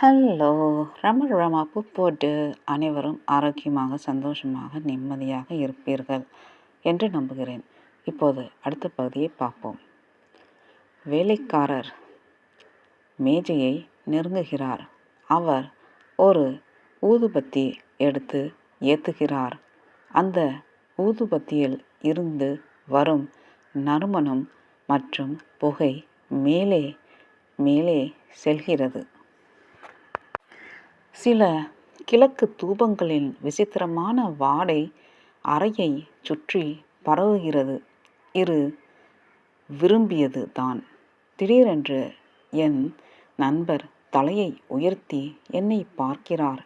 Hello. ரம Rama பூ போட்டு அனைவரும் ஆரோக்கியமாக சந்தோஷமாக நிம்மதியாக இருப்பீர்கள் என்று நம்புகிறேன். இப்போது அடுத்த பகுதியை பார்ப்போம். வேலைக்காரர் மேஜையை நெருங்குகிறார். அவர் ஒரு ஊதுபத்தி எடுத்து ஏற்றுகிறார் அந்த ஊதுபத்தியில் இருந்து வரும் நறுமணம் மற்றும் புகை மேலே மேலே செல்கிறது. சில கிழக்கு தூபங்களின் விசித்திரமான வாடை அறையை சுற்றி பரவுகிறது. இரு விரும்பியது தான் திடீரென்று என் நண்பர் தலையை உயர்த்தி என்னை பார்க்கிறார்.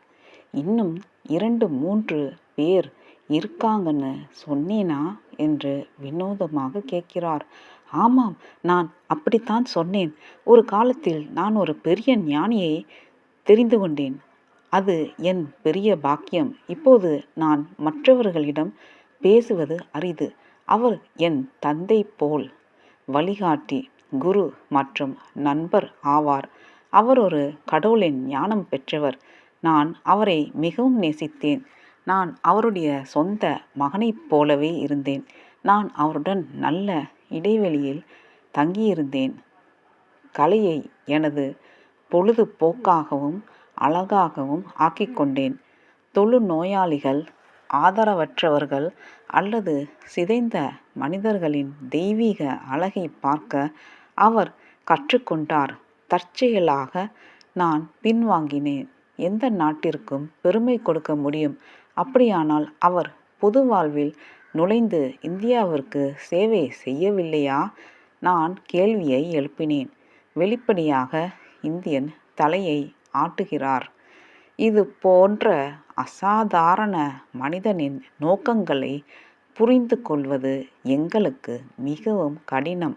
இன்னும் இரண்டு மூன்று பேர் இருக்காங்கன்னு சொன்னேனா? என்று வினோதமாக கேட்கிறார். ஆமாம் நான் அப்படித்தான் சொன்னேன். ஒரு காலத்தில் நான் ஒரு பெரிய ஞானியை தெரிந்து கொண்டேன். அது என் பெரிய பாக்கியம். இப்போது நான் மற்றவர்களிடம் பேசுவது அரிது. அவர் என் தந்தை போல் வழிகாட்டி குரு மற்றும் நண்பர் ஆவார். அவர் ஒரு கடவுளின் ஞானம் பெற்றவர். நான் அவரை மிகவும் நேசித்தேன். நான் அவருடைய சொந்த மகனைப் போலவே இருந்தேன். நான் அவருடன் நல்ல இடைவெளியில் தங்கியிருந்தேன். கலையை எனது பொழுதுபோக்காகவும் அழகாகவும் ஆக்கிக்கொண்டேன். தொழு நோயாளிகள் ஆதரவற்றவர்கள் அல்லது சிதைந்த மனிதர்களின் தெய்வீக அழகை பார்க்க அவர் கற்றுக்கொண்டார். தற்செயலாக நான் பின்வாங்கினேன். எந்த நாட்டிற்கும் பெருமை கொடுக்க முடியும்? அப்படியானால் அவர் பொது வாழ்வில் நுழைந்து இந்தியாவிற்கு சேவை செய்யவில்லையா? நான் கேள்வியை எழுப்பினேன். வெளிப்படையாக இந்தியன் தலையை ஆட்டுகிறார். இது போன்ற அசாதாரண மனிதனின் நோக்கங்களை புரிந்து கொள்வது எங்களுக்கு மிகவும் கடினம்.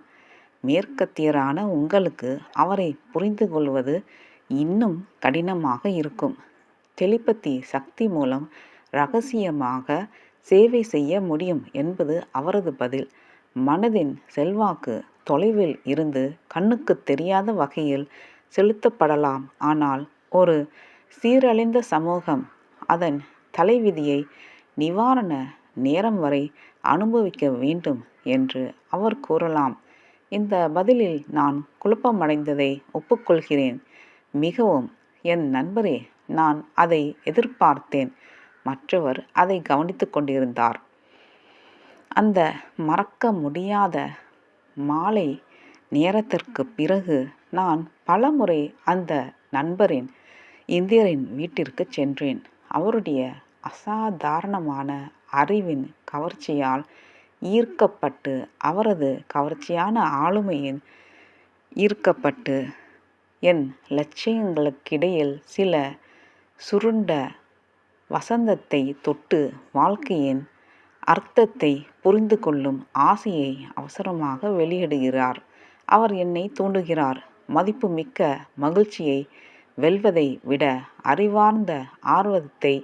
மேற்கத்தியரான உங்களுக்கு அவரை புரிந்து கொள்வது இன்னும் கடினமாக இருக்கும். டெலிபதி சக்தி மூலம் ரகசியமாக சேவை செய்ய முடியும் என்பது அவரது பதில். மனதின் செல்வாக்கு தொலைவில் இருந்து கண்ணுக்கு தெரியாத வகையில் செலுத்தப்படலாம். ஆனால் ஒரு சீரழிந்த சமூகம் அதன் தலைவிதியை நிவாரண நேரம் வரை அனுபவிக்க வேண்டும் என்று அவர் கூறலாம். இந்த பதிலில் நான் குழப்பமடைந்ததை ஒப்புக்கொள்கிறேன். மிகவும் என் நண்பரே நான் அதை எதிர்பார்த்தேன். மற்றவர் அதை கவனித்து கொண்டிருந்தார். அந்த மறக்க முடியாத மாலை நேரத்திற்கு பிறகு நான் பலமுறை அந்த நண்பரின் இந்தியரின் வீட்டிற்கு சென்றேன். அவருடைய அசாதாரணமான அறிவின் கவர்ச்சியால் ஈர்க்கப்பட்டு அவரது கவர்ச்சியான ஆளுமையின் ஈர்க்கப்பட்டு என் லட்சியங்களுக்கிடையில் சில சுருண்ட வசந்தத்தை தொட்டு வாழ்க்கையின் அர்த்தத்தை புரிந்து கொள்ளும் ஆசையை அவசரமாக வெளியிடுகிறார். அவர் என்னை தூண்டுகிறார். மதிப்புமிக்க மகிழ்ச்சியை வெல்வதை விட அறிவார்ந்த ஆர்வத்தை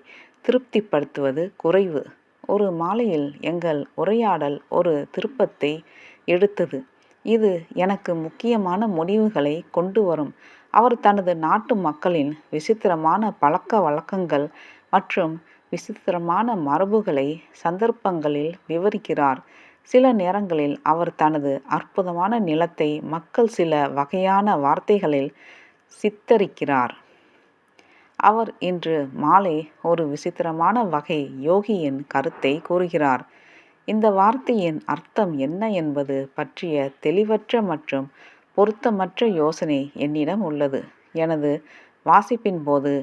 திருப்திப்படுத்துவது குறைவு. ஒரு மாலையில் எங்கள் உரையாடல் ஒரு திருப்பத்தை எடுத்தது. இது எனக்கு முக்கியமான முடிவுகளை கொண்டு வரும். அவர் தனது நாட்டு மக்களின் விசித்திரமான பழக்க வழக்கங்கள் மற்றும் விசித்திரமான மரபுகளை சந்தர்ப்பங்களில் விவரிக்கிறார். சில நேரங்களில் அவர் தனது அற்புதமான நிலத்தை மக்கள் சில வகையான வார்த்தைகளில் சித்தரிக்கிறார். அவர் இன்று மாலை ஒரு விசித்திரமான வகை யோகியின் கருத்தை கூறுகிறார். இந்த வார்த்தையின் அர்த்தம் என்ன என்பது பற்றிய தெளிவற்ற மற்றும் பொருத்தமற்ற யோசனை என்னிடம் உள்ளது. எனது வாசிப்பின் போது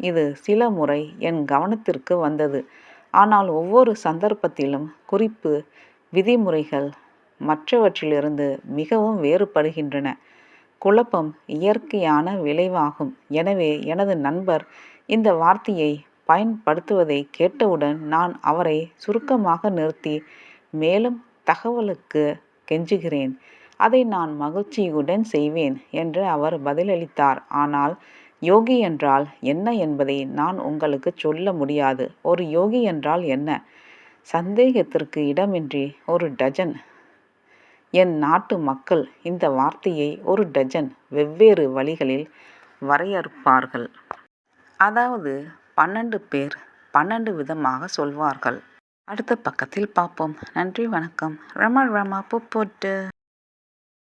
இது சில முறை என் கவனத்திற்கு வந்தது. ஆனால் ஒவ்வொரு சந்தர்ப்பத்திலும் குறிப்பு விதிமுறைகள் மற்றவற்றிலிருந்து மிகவும் வேறுபடுகின்றன. குழப்பம் இயற்கையான விளைவாகும். எனவே எனது நண்பர் இந்த வார்த்தையை பயன்படுத்துவதை கேட்டவுடன் நான் அவரை சுருக்கமாக நிறுத்தி மேலும் தகவலுக்கு கெஞ்சுகிறேன். அதை நான் மகிழ்ச்சியுடன் செய்வேன் என்று அவர் பதிலளித்தார். ஆனால் யோகி என்றால் என்ன என்பதை நான் உங்களுக்கு சொல்ல முடியாது. ஒரு யோகி என்றால் என்ன? சந்தேகத்திற்கு இடமின்றி ஒரு டஜன் என் நாட்டு மக்கள் இந்த வார்த்தையை ஒரு டஜன் வெவ்வேறு வழிகளில் வரையறுப்பார்கள். அதாவது பன்னெண்டு பேர் பன்னெண்டு விதமாக சொல்வார்கள். அடுத்த பக்கத்தில் பார்ப்போம். நன்றி வணக்கம். ரமா ரமா போட்டு.